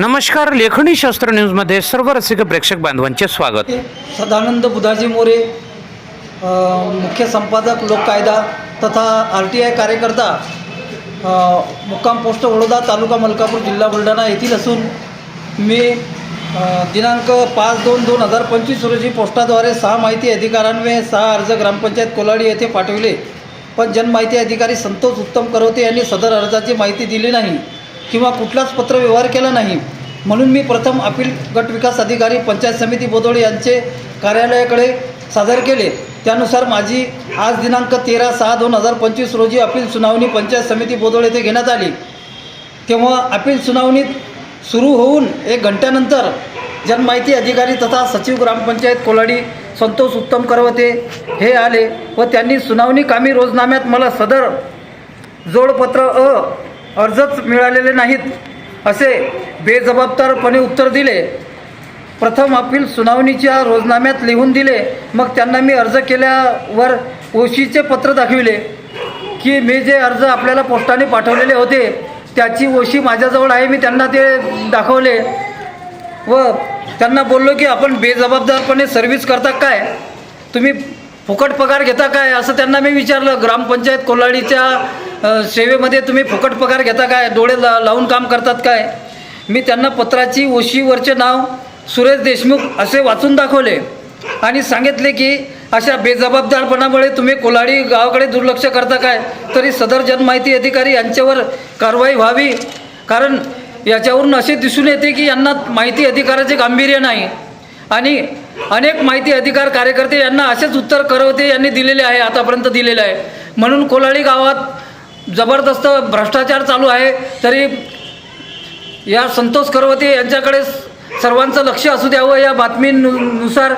नमस्कार लेखणी शास्त्र न्यूजमध्ये सर्व रसिक प्रेक्षक बांधवांचे स्वागत. सदानंद बुधाजी मोरे मुख्य संपादक लोककायदा तथा आर टी आय कार्यकर्ता मुक्काम पोस्ट वडोदा तालुका मलकापूर जिल्हा बुलढाणा येथील असून मी दिनांक पाच दोन दोन हजार पंचवीस रोजी पोस्टाद्वारे सहा माहिती अधिकारांवे सहा अर्ज ग्रामपंचायत कोलाडी येथे पाठविले. पण जनमाहिती अधिकारी संतोष उत्तम करवते यांनी सदर अर्जाची माहिती दिली नाही किंवा कुठलाच पत्रव्यवहार केला नाही. म्हणून मी प्रथम अपील गट विकास अधिकारी पंचायत समिती बोदोळे यांचे कार्यालयाकडे सादर केले. त्यानुसार माझी आज दिनांक तेरा सहा दोन हजार पंचवीस रोजी अपील सुनावणी पंचायत समिती बोदोड येथे घेण्यात आली. तेव्हा अपील सुनावणीत सुरू होऊन एक घंट्यानंतर जनमाहिती अधिकारी तथा सचिव ग्रामपंचायत कोलाडी संतोष उत्तम करवते हे आले व त्यांनी सुनावणी कामी रोजनाम्यात मला सदर जोडपत्र अ अर्जच मिळालेले नाहीत. असे बेजबाबदारपणे उत्तर दिले. प्रथम अपील सुनावणीच्या रोजनाम्यात लिहून दिले. मग त्यांना मी अर्ज केल्यावर ओशीचे पत्र दाखविले की मी जे अर्ज आपल्याला पोस्टाने पाठवलेले होते त्याची ओशी माझ्याजवळ आहे मी त्यांना ते दाखवले व त्यांना बोललो की आपण बेजबाबदारपणे सर्व्हिस करता काय? तुम्ही फुकट पगार घेता काय? असं त्यांना मी विचारलं. ग्रामपंचायत कोल्हाडीच्या सेवेमध्ये तुम्ही फुकट पगार घेता काय? डोळे ला लावून काम करतात काय? मी त्यांना पत्राची ओशीवरचे नाव सुरेश देशमुख असे वाचून दाखवले आणि सांगितले की अशा बेजबाबदारपणामुळे तुम्ही कोलाडी गावाकडे दुर्लक्ष करता काय? तरी सदर जनमाहिती अधिकारी यांच्यावर कारवाई व्हावी. कारण याच्यावरून असे दिसून येते की यांना माहिती अधिकाराचे गांभीर्य नाही. आणि अनेक माहिती अधिकार कार्यकर्ते यांना असेच उत्तर करवते यांनी दिलेले आहे आतापर्यंत दिलेले आहे. म्हणून कोलाडी गावात जबरदस्त भ्रष्टाचार चालू आहे. तरी या संतोष करवते यांच्याकडे सर्वांचं लक्ष असू द्यावं या बातमीनुसार